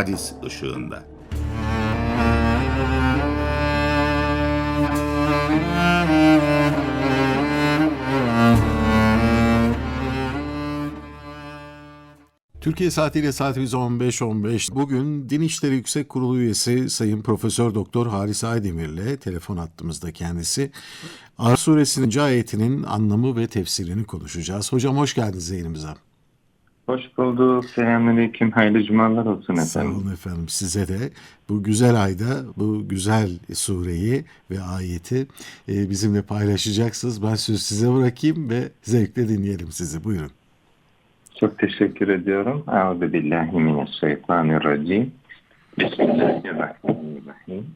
hadis ışığında. Türkiye saatiyle saatimiz 15.15. Bugün Din İşleri Yüksek Kurulu üyesi Sayın Profesör Doktor Haris Aydemir ile telefon attığımızda kendisi Araf suresinin ayetinin anlamı ve tefsirini konuşacağız. Hocam hoş geldiniz yayınımıza. Hoş bulduk. Selamünaleyküm. Hayırlı cumalar olsun efendim. Sağ olun efendim size de. Bu güzel ayda bu güzel sureyi ve ayeti e, bizimle paylaşacaksınız. Ben sözü size bırakayım ve zevkle dinleyelim sizi. Buyurun. Çok teşekkür ediyorum. Euzu billahi mineşşeytanirracim. Bismillahirrahmanirrahim.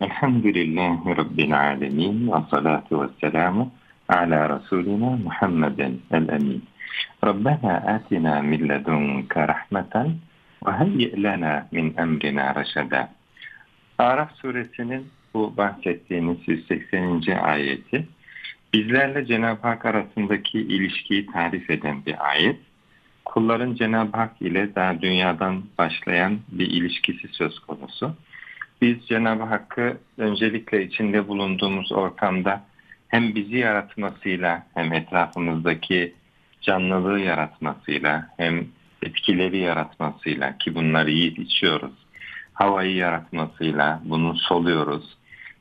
Elhamdülillahi rabbil alamin ve salatu vesselamu ala rasulina Muhammeden el-emin. Rabbena atina min ledunke rahmeten ve hayyi lana min emrina reşeda. Araf suresinin bu bahsettiğiniz 180. ayeti bizlerle Cenab-ı Hak arasındaki ilişkiyi tarif eden bir ayet. Kulların Cenab-ı Hak ile daha dünyadan başlayan bir ilişkisi söz konusu. Biz Cenab-ı Hakk'ı öncelikle içinde bulunduğumuz ortamda hem bizi yaratmasıyla hem etrafımızdaki canlılığı yaratmasıyla hem etkileri yaratmasıyla ki bunları yiyip içiyoruz. Havayı yaratmasıyla bunu soluyoruz.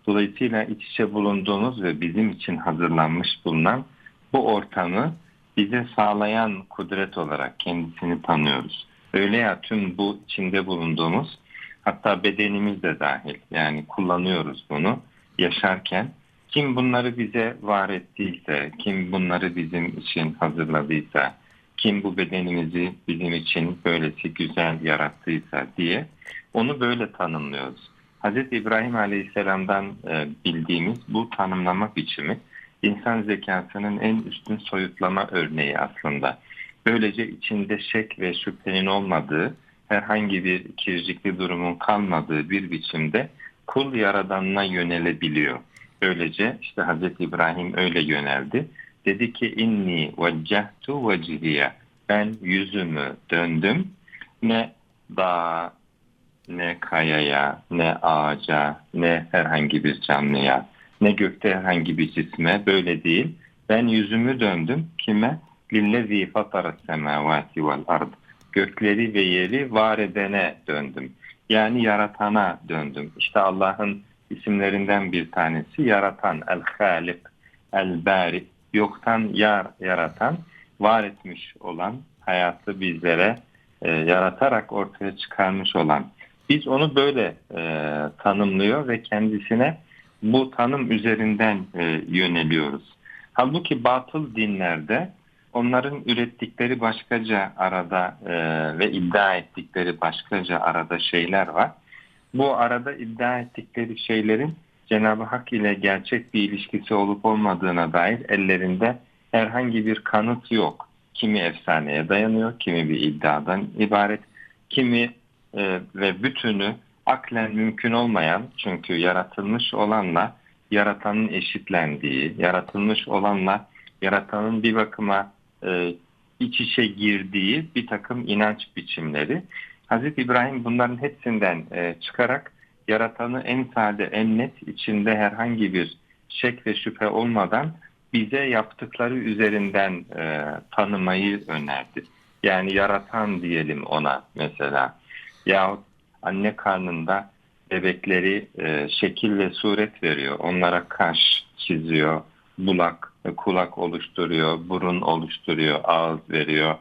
Dolayısıyla iç içe bulunduğumuz ve bizim için hazırlanmış bulunan bu ortamı bize sağlayan kudret olarak kendisini tanıyoruz. Öyle ya tüm bu içinde bulunduğumuz hatta bedenimiz de dahil yani kullanıyoruz bunu yaşarken kim bunları bize var ettiyse, kim bunları bizim için hazırladıysa, kim bu bedenimizi bizim için böylesi güzel yarattıysa diye onu böyle tanımlıyoruz. Hz. İbrahim Aleyhisselam'dan e, bildiğimiz bu tanımlama biçimi insan zekasının en üstün soyutlama örneği aslında. Böylece içinde şek ve şüphenin olmadığı, herhangi bir kircikli durumun kalmadığı bir biçimde kul yaradanına yönelebiliyor. Böylece işte Hz. İbrahim öyle yöneldi. Dedi ki inni veccehtu vecihiye. Ben yüzümü döndüm. Ne dağa, ne kayaya, ne ağaca, ne herhangi bir canlıya, ne gökte herhangi bir cisme böyle değil. Ben yüzümü döndüm kime? Lillezî fataras semâvâti vel ard. Gökleri ve yeri var edene döndüm. Yani yaratana döndüm. İşte Allah'ın isimlerinden bir tanesi yaratan, el-halik, el-bari, yoktan yar, yaratan, var etmiş olan, hayatı bizlere e, yaratarak ortaya çıkarmış olan. Biz onu böyle e, tanımlıyor ve kendisine bu tanım üzerinden e, yöneliyoruz. Halbuki batıl dinlerde onların ürettikleri başkaca arada e, ve iddia ettikleri başkaca arada şeyler var. Bu arada iddia ettikleri şeylerin Cenab-ı Hak ile gerçek bir ilişkisi olup olmadığına dair ellerinde herhangi bir kanıt yok. Kimi efsaneye dayanıyor, kimi bir iddiadan ibaret, kimi e, ve bütünü aklen mümkün olmayan çünkü yaratılmış olanla yaratanın eşitlendiği, yaratılmış olanla yaratanın bir bakıma e, iç içe girdiği bir takım inanç biçimleri. Hazreti İbrahim bunların hepsinden e, çıkarak yaratanı en sade, en net içinde herhangi bir şek ve şüphe olmadan bize yaptıkları üzerinden e, tanımayı önerdi. Yani yaratan diyelim ona mesela. Yahut anne karnında bebekleri e, şekil ve suret veriyor. Onlara kaş çiziyor, bulak, kulak oluşturuyor, burun oluşturuyor, ağız veriyor.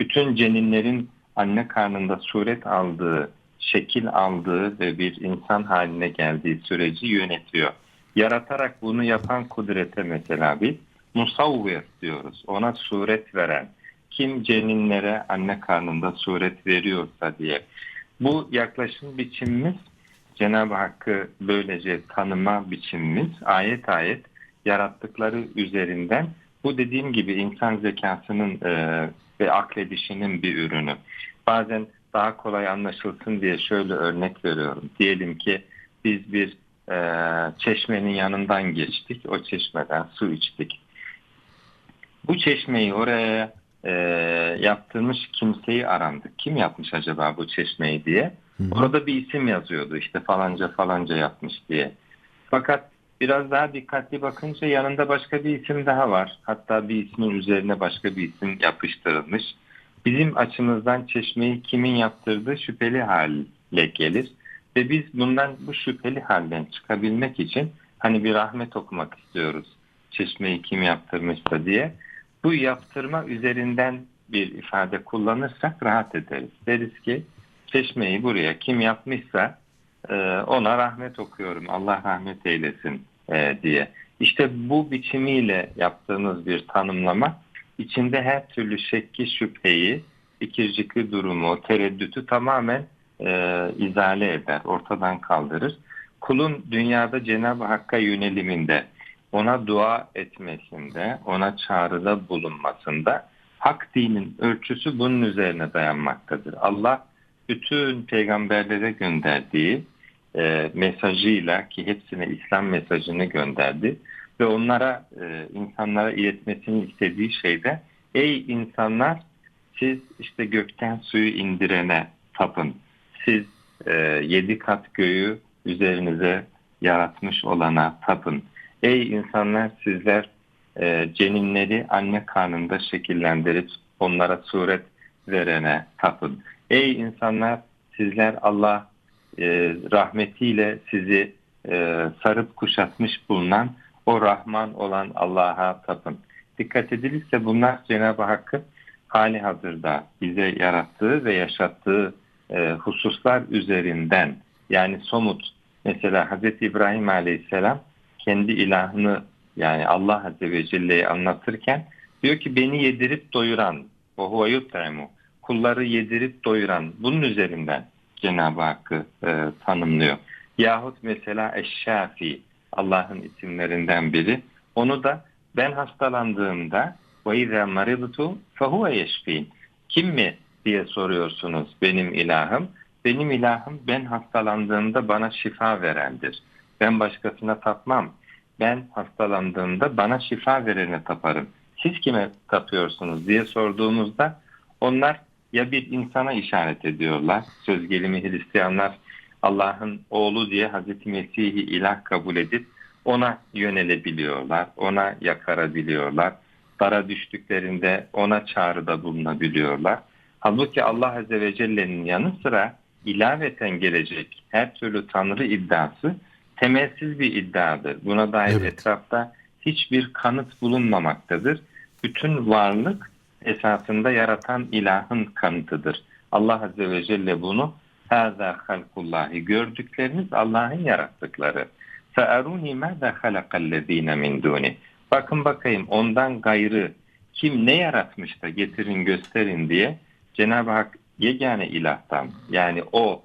Bütün ceninlerin anne karnında suret aldığı, şekil aldığı ve bir insan haline geldiği süreci yönetiyor. Yaratarak bunu yapan kudrete mesela biz musavvir diyoruz. Ona suret veren. Kim ceninlere anne karnında suret veriyorsa diye. Bu yaklaşım biçimimiz Cenab-ı Hakk'ı böylece tanıma biçimimiz ayet ayet yarattıkları üzerinden bu dediğim gibi insan zekasının e, ve akledişinin bir ürünü. Bazen daha kolay anlaşılsın diye şöyle örnek veriyorum. Diyelim ki biz bir e, çeşmenin yanından geçtik. O çeşmeden su içtik. Bu çeşmeyi oraya e, yaptırmış kimseyi arandık. Kim yapmış acaba bu çeşmeyi diye. Orada bir isim yazıyordu işte falanca falanca yapmış diye. Fakat biraz daha dikkatli bakınca yanında başka bir isim daha var. Hatta bir ismin üzerine başka bir isim yapıştırılmış. Bizim açımızdan çeşmeyi kimin yaptırdığı şüpheli hale gelir. Ve biz bundan bu şüpheli halden çıkabilmek için hani bir rahmet okumak istiyoruz. Çeşmeyi kim yaptırmışsa diye. Bu yaptırma üzerinden bir ifade kullanırsak rahat ederiz. Deriz ki çeşmeyi buraya kim yapmışsa ona rahmet okuyorum. Allah rahmet eylesin e, diye. İşte bu biçimiyle yaptığınız bir tanımlama içinde her türlü şekki şüpheyi, ikircikli durumu, tereddütü tamamen e, izale eder, ortadan kaldırır. Kulun dünyada Cenab-ı Hakk'a yöneliminde, ona dua etmesinde, ona çağrıda bulunmasında hak dinin ölçüsü bunun üzerine dayanmaktadır. Allah bütün peygamberlere gönderdiği e, mesajıyla ki hepsine İslam mesajını gönderdi ve onlara e, insanlara iletmesini istediği şeyde ey insanlar siz işte gökten suyu indirene tapın. Siz e, yedi kat göğü üzerinize yaratmış olana tapın. Ey insanlar sizler e, ceninleri anne karnında şekillendirip onlara suret verene tapın. Ey insanlar sizler Allah e, rahmetiyle sizi e, sarıp kuşatmış bulunan o Rahman olan Allah'a tapın. Dikkat edilirse bunlar Cenab-ı Hakk'ın hali hazırda bize yarattığı ve yaşattığı e, hususlar üzerinden yani somut mesela Hz. İbrahim Aleyhisselam kendi ilahını yani Allah Azze ve Celle'yi anlatırken diyor ki beni yedirip doyuran o kulları yedirip doyuran bunun üzerinden Cenab-ı Hakk'ı e, tanımlıyor. Yahut mesela Eşşafi Allah'ın isimlerinden biri. Onu da ben hastalandığımda ve izâ maridtu fehuve yeşfîn. Kim mi diye soruyorsunuz benim ilahım. Benim ilahım ben hastalandığımda bana şifa verendir. Ben başkasına tapmam. Ben hastalandığımda bana şifa verene taparım. Siz kime tapıyorsunuz diye sorduğumuzda onlar ya bir insana işaret ediyorlar. Söz gelimi Hristiyanlar Allah'ın oğlu diye Hazreti Mesih'i ilah kabul edip ona yönelebiliyorlar, ona yakarabiliyorlar. Dara düştüklerinde ona çağrıda bulunabiliyorlar. Halbuki Allah Azze ve Celle'nin yanı sıra ilaveten gelecek her türlü tanrı iddiası temelsiz bir iddiadır. Buna dair Evet. etrafta hiçbir kanıt bulunmamaktadır. Bütün varlık esasında yaratan ilahın kanıtıdır. Allah Azze ve Celle bunu Hâzâ halkullâhi gördükleriniz Allah'ın yarattıkları. Fe'erûnî mâzâ halakallezîne min dûni. Bakın bakayım ondan gayrı kim ne yaratmış da getirin gösterin diye Cenab-ı Hak yegane ilahtan yani o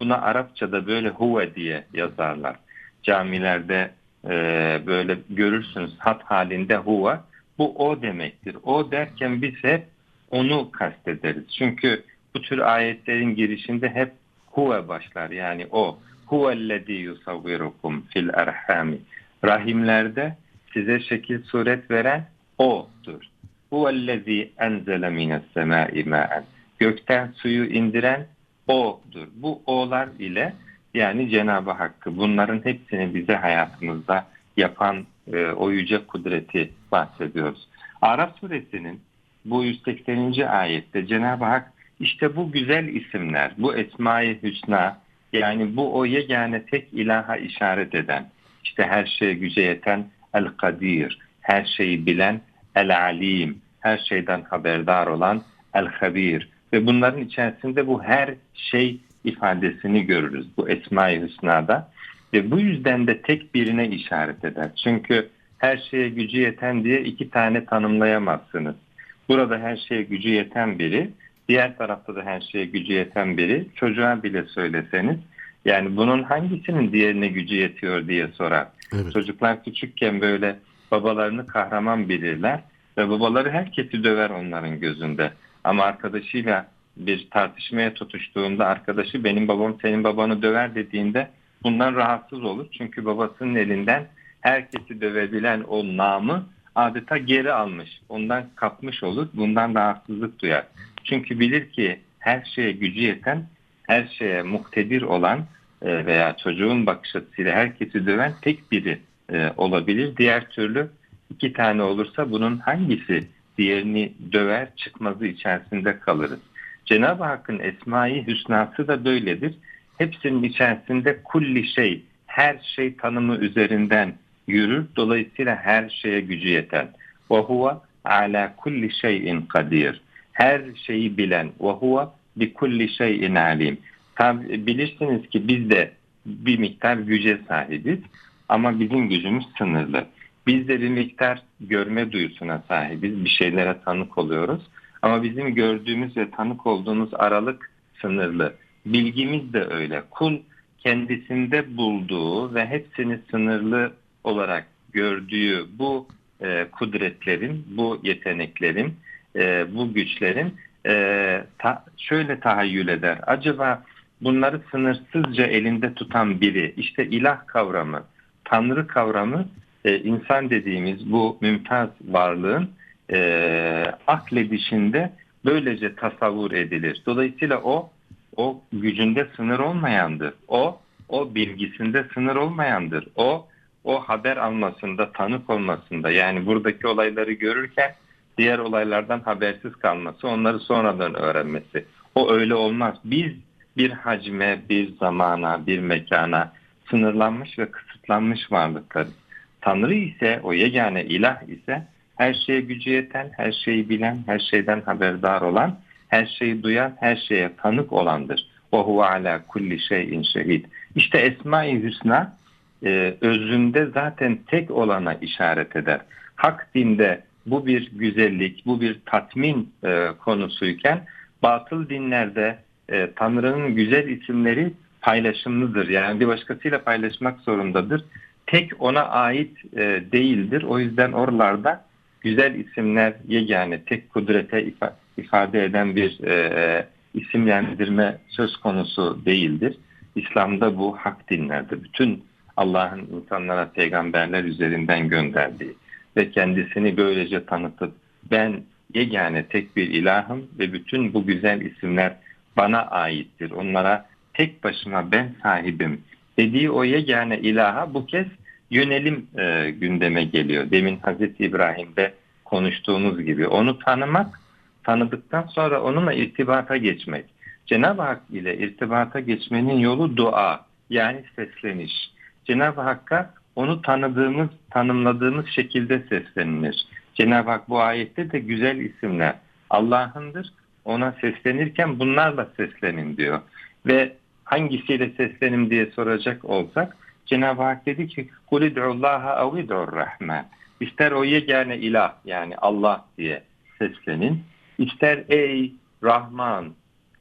buna Arapçada böyle huve diye yazarlar. Camilerde e, böyle görürsünüz hat halinde huve bu o demektir. O derken biz hep onu kastederiz. Çünkü bu tür ayetlerin girişinde hep huve başlar. Yani o huvellezî yusavvirukum fil erhami. Rahimlerde size şekil suret veren odur. Huvellezî enzele mines semâi mâen. Gökten suyu indiren odur. Bu o'lar ile yani Cenab-ı Hakk'ı bunların hepsini bize hayatımızda yapan e, o yüce kudreti bahsediyoruz. Arap suresinin bu 180. ayette Cenab-ı Hak işte bu güzel isimler, bu Esma-i Hüsna yani bu o yegane tek ilaha işaret eden, işte her şeye güce yeten El-Kadir, her şeyi bilen El-Alim, her şeyden haberdar olan El-Habir ve bunların içerisinde bu her şey ifadesini görürüz bu Esma-i Hüsna'da ve bu yüzden de tek birine işaret eder. Çünkü her şeye gücü yeten diye iki tane tanımlayamazsınız. Burada her şeye gücü yeten biri, diğer tarafta da her şeye gücü yeten biri. Çocuğa bile söyleseniz yani bunun hangisinin diğerine gücü yetiyor diye sorar. Evet. Çocuklar küçükken böyle babalarını kahraman bilirler ve babaları herkesi döver onların gözünde. Ama arkadaşıyla bir tartışmaya tutuştuğunda arkadaşı benim babam senin babanı döver dediğinde bundan rahatsız olur. Çünkü babasının elinden herkesi dövebilen o namı adeta geri almış. Ondan kapmış olur. Bundan rahatsızlık duyar. Çünkü bilir ki her şeye gücü yeten her şeye muktedir olan e, veya çocuğun bakış açısıyla herkesi döven tek biri e, olabilir. Diğer türlü iki tane olursa bunun hangisi diğerini döver çıkmazı içerisinde kalırız. Cenab-ı Hakk'ın Esma-i Hüsnası da böyledir. Hepsinin içerisinde kulli şey, her şey tanımı üzerinden yürür. Dolayısıyla her şeye gücü yeten. Ve huve ala kulli şeyin kadir. Her şeyi bilen. Ve huve bi kulli şeyin alim. Tabi bilirsiniz ki biz de bir miktar güce sahibiz ama bizim gücümüz sınırlı. Biz de bir miktar görme duyusuna sahibiz. Bir şeylere tanık oluyoruz. Ama bizim gördüğümüz ve tanık olduğumuz aralık sınırlı. Bilgimiz de öyle. Kul kendisinde bulduğu ve hepsini sınırlı olarak gördüğü bu e, kudretlerin, bu yeteneklerin, e, bu güçlerin e, ta, şöyle tahayyül eder. Acaba bunları sınırsızca elinde tutan biri, işte ilah kavramı, tanrı kavramı, e, insan dediğimiz bu mümtaz varlığın e, akledişinde böylece tasavvur edilir. Dolayısıyla o o gücünde sınır olmayandır. O o bilgisinde sınır olmayandır. O o haber almasında, tanık olmasında yani buradaki olayları görürken diğer olaylardan habersiz kalması, onları sonradan öğrenmesi. O öyle olmaz. Biz bir hacme, bir zamana, bir mekana sınırlanmış ve kısıtlanmış varlıklarız. Tanrı ise, o yegane ilah ise her şeye gücü yeten, her şeyi bilen, her şeyden haberdar olan, her şeyi duyan, her şeye tanık olandır. O huve ala kulli şeyin şehid. İşte Esma-i Hüsna e, özünde zaten tek olana işaret eder. Hak dinde bu bir güzellik, bu bir tatmin e, konusuyken batıl dinlerde e, Tanrı'nın güzel isimleri paylaşımlıdır. Yani bir başkasıyla paylaşmak zorundadır. Tek ona ait e, değildir. O yüzden oralarda güzel isimler yegane tek kudrete ifade eden bir e, isimlendirme söz konusu değildir. İslam'da bu hak dinlerdir. Bütün Allah'ın insanlara peygamberler üzerinden gönderdiği ve kendisini böylece tanıtıp ben yegane tek bir ilahım ve bütün bu güzel isimler bana aittir. Onlara tek başıma ben sahibim dediği o yegane ilaha bu kez yönelim e, gündeme geliyor. Demin Hazreti İbrahim'de konuştuğumuz gibi onu tanımak, tanıdıktan sonra onunla irtibata geçmek. Cenab-ı Hak ile irtibata geçmenin yolu dua yani sesleniş. Cenab-ı Hakk'a onu tanıdığımız, tanımladığımız şekilde seslenilir. Cenab-ı Hak bu ayette de güzel isimler Allah'ındır. Ona seslenirken bunlarla seslenin diyor. Ve hangisiyle seslenim diye soracak olsak Cenab-ı Hak dedi ki قُلِ اِدْعُ اللّٰهَ اَوْ اِدْعُ الرَّحْمَنِ İster o yegane ilah yani Allah diye seslenin. İster ey Rahman,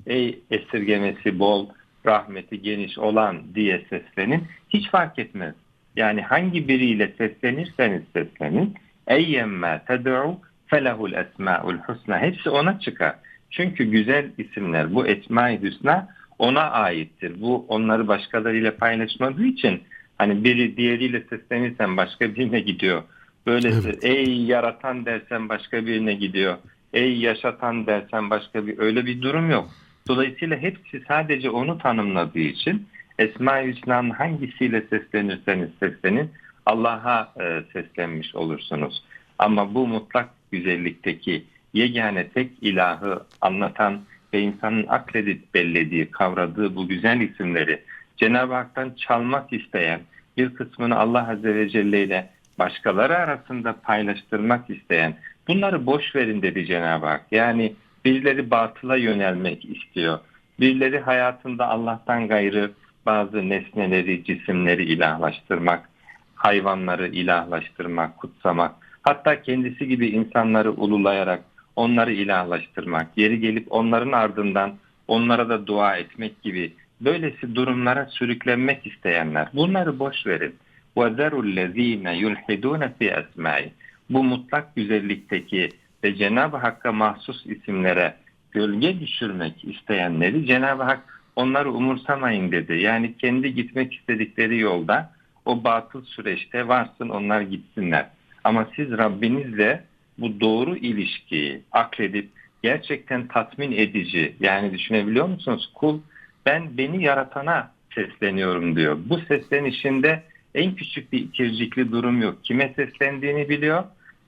ey esirgemesi bol, rahmeti geniş olan diye seslenin. Hiç fark etmez. Yani hangi biriyle seslenirseniz seslenin. Eyyemme ted'u felehul esma'ul husna. Hepsi ona çıkar. Çünkü güzel isimler bu esma-i hüsna ona aittir. Bu onları başkalarıyla paylaşmadığı için hani biri diğeriyle seslenirsen başka birine gidiyor. Böylesi evet. ey yaratan dersen başka birine gidiyor. Ey yaşatan dersen başka bir öyle bir durum yok. Dolayısıyla hepsi sadece onu tanımladığı için Esma-i Hüsna'nın hangisiyle seslenirseniz seslenin Allah'a e, seslenmiş olursunuz. Ama bu mutlak güzellikteki yegane tek ilahı anlatan ve insanın akledip bellediği, kavradığı bu güzel isimleri Cenab-ı Hak'tan çalmak isteyen bir kısmını Allah Azze ve Celle ile başkaları arasında paylaştırmak isteyen bunları boş verin dedi Cenab-ı Hak. Yani birileri batıla yönelmek istiyor. Birileri hayatında Allah'tan gayrı bazı nesneleri, cisimleri ilahlaştırmak, hayvanları ilahlaştırmak, kutsamak, hatta kendisi gibi insanları ululayarak onları ilahlaştırmak, yeri gelip onların ardından onlara da dua etmek gibi böylesi durumlara sürüklenmek isteyenler. Bunları boş verin. وَذَرُوا الَّذ۪ينَ يُلْحِدُونَ فِي أَسْمَاءِ Bu mutlak güzellikteki ve Cenab-ı Hakk'a mahsus isimlere gölge düşürmek isteyenleri Cenab-ı Hak onları umursamayın dedi. Yani kendi gitmek istedikleri yolda o batıl süreçte varsın onlar gitsinler. Ama siz Rabbinizle bu doğru ilişkiyi akledip gerçekten tatmin edici yani düşünebiliyor musunuz? Kul Ben beni yaratana sesleniyorum diyor. Bu seslenişinde en küçük bir ikircikli durum yok. Kime seslendiğini biliyor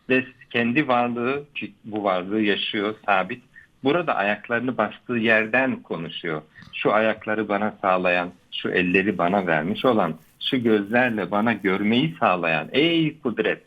ve kendi varlığı, bu varlığı yaşıyor, sabit. Burada ayaklarını bastığı yerden konuşuyor. Şu ayakları bana sağlayan, şu elleri bana vermiş olan, şu gözlerle bana görmeyi sağlayan ey kudret.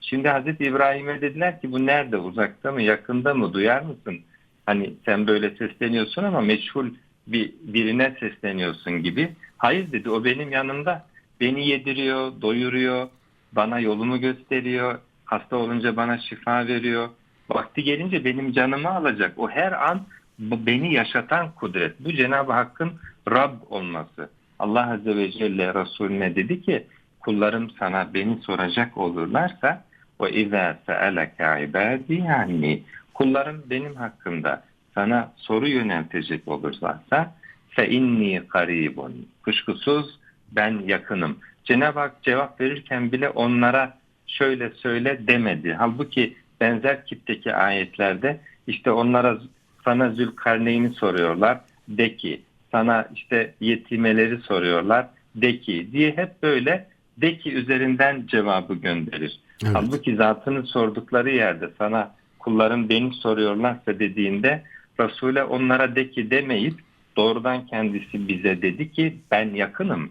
Şimdi Hazreti İbrahim'e dediler ki bu nerede, uzakta mı, yakında mı, duyar mısın? Hani sen böyle sesleniyorsun ama meçhul bir birine sesleniyorsun gibi. Hayır dedi o benim yanımda. Beni yediriyor, doyuruyor, bana yolumu gösteriyor, hasta olunca bana şifa veriyor. Vakti gelince benim canımı alacak. O her an beni yaşatan kudret. Bu Cenab-ı Hakk'ın Rab olması. Allah Azze ve Celle Resulüne dedi ki kullarım sana beni soracak olurlarsa ve izâ se'eleke ibâdî anni kullarım benim hakkında sana soru yöneltecek olurlarsa fe inni karibun kuşkusuz ben yakınım. Cenab-ı Hak cevap verirken bile onlara şöyle söyle demedi. Halbuki benzer tipteki ayetlerde işte onlara sana Zülkarneyn'i soruyorlar. De ki sana işte yetimeleri soruyorlar. De ki diye hep böyle de ki üzerinden cevabı gönderir. Evet. Halbuki zatını sordukları yerde sana kullarım beni soruyorlarsa dediğinde Resul'e onlara de ki demeyip doğrudan kendisi bize dedi ki ben yakınım.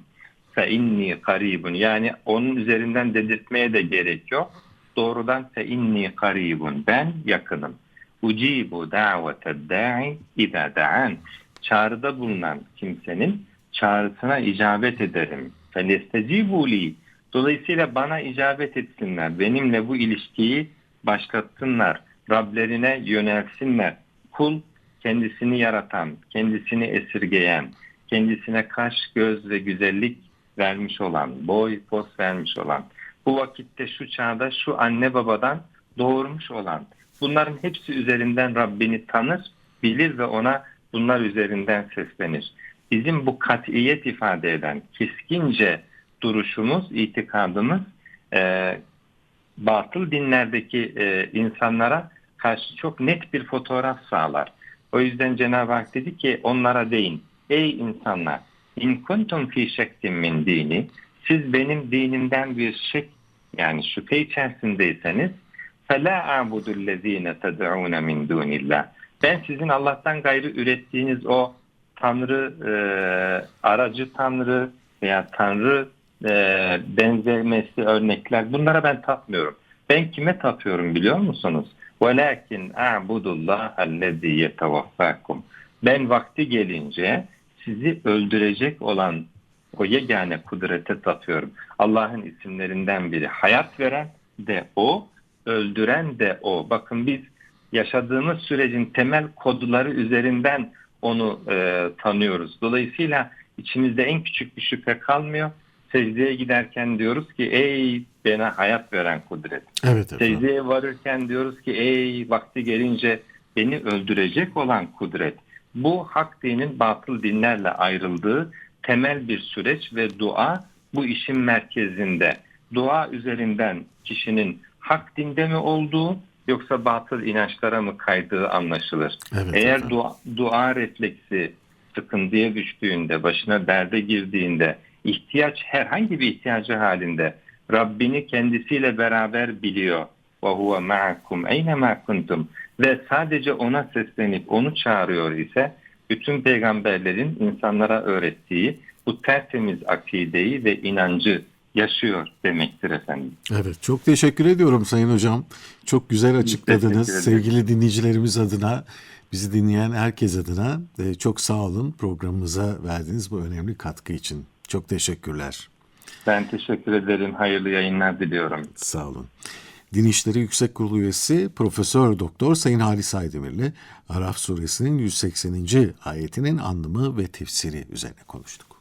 Fe inni karibun yani onun üzerinden dedirtmeye de gerek yok. Doğrudan fe inni karibun ben yakınım. Ucibu davete da'i idâ da'an. Çağrıda bulunan kimsenin çağrısına icabet ederim. Felestecibu li. Dolayısıyla bana icabet etsinler. Benimle bu ilişkiyi başlatsınlar. Rablerine yönelsinler. Kul kendisini yaratan, kendisini esirgeyen, kendisine kaş, göz ve güzellik vermiş olan, boy, pos vermiş olan, bu vakitte şu çağda şu anne babadan doğurmuş olan, bunların hepsi üzerinden Rabbini tanır, bilir ve ona bunlar üzerinden seslenir. Bizim bu katiyet ifade eden keskince duruşumuz, itikadımız e, batıl dinlerdeki e, insanlara karşı çok net bir fotoğraf sağlar. O yüzden Cenab-ı Hak dedi ki onlara deyin. Ey insanlar İn kuntum fi şekkin min dini. Siz benim dinimden bir şek yani şüphe içerisindeyseniz fela abudullezine ted'un min dunillah. Ben sizin Allah'tan gayrı ürettiğiniz o tanrı e, aracı tanrı veya tanrı e, benzemesi örnekler bunlara ben tapmıyorum. Ben kime tapıyorum biliyor musunuz? Velakin a'budullah ellezî yetevaffakum. Ben vakti gelince sizi öldürecek olan o yegane kudrete tapıyorum. Allah'ın isimlerinden biri. Hayat veren de o, öldüren de o. Bakın biz yaşadığımız sürecin temel kodları üzerinden onu e, tanıyoruz. Dolayısıyla içimizde en küçük bir şüphe kalmıyor. Secdeye giderken diyoruz ki ey bana hayat veren kudret. Evet efendim. Secdeye varırken diyoruz ki ey vakti gelince beni öldürecek olan kudret. Bu hak dinin batıl dinlerle ayrıldığı temel bir süreç ve dua bu işin merkezinde. Dua üzerinden kişinin hak dinde mi olduğu yoksa batıl inançlara mı kaydığı anlaşılır. Evet Eğer efendim. dua, dua refleksi sıkıntıya düştüğünde, başına derde girdiğinde, ihtiyaç herhangi bir ihtiyacı halinde Rabbini kendisiyle beraber biliyor. وَهُوَ مَعَكُمْ اَيْنَمَا كُنْتُمْ Ve sadece ona seslenip onu çağırıyor ise bütün peygamberlerin insanlara öğrettiği bu tertemiz akideyi ve inancı yaşıyor demektir efendim. Evet çok teşekkür ediyorum Sayın Hocam. Çok güzel açıkladınız. teşekkür ederim. Sevgili dinleyicilerimiz adına, bizi dinleyen herkes adına e, çok sağ olun programımıza verdiğiniz bu önemli katkı için. Çok teşekkürler. Ben teşekkür ederim. Hayırlı yayınlar diliyorum. Sağ olun. Din İşleri Yüksek Kurulu üyesi Profesör Doktor Sayın Halis Aydemir'le Araf suresinin 180. ayetinin anlamı ve tefsiri üzerine konuştuk.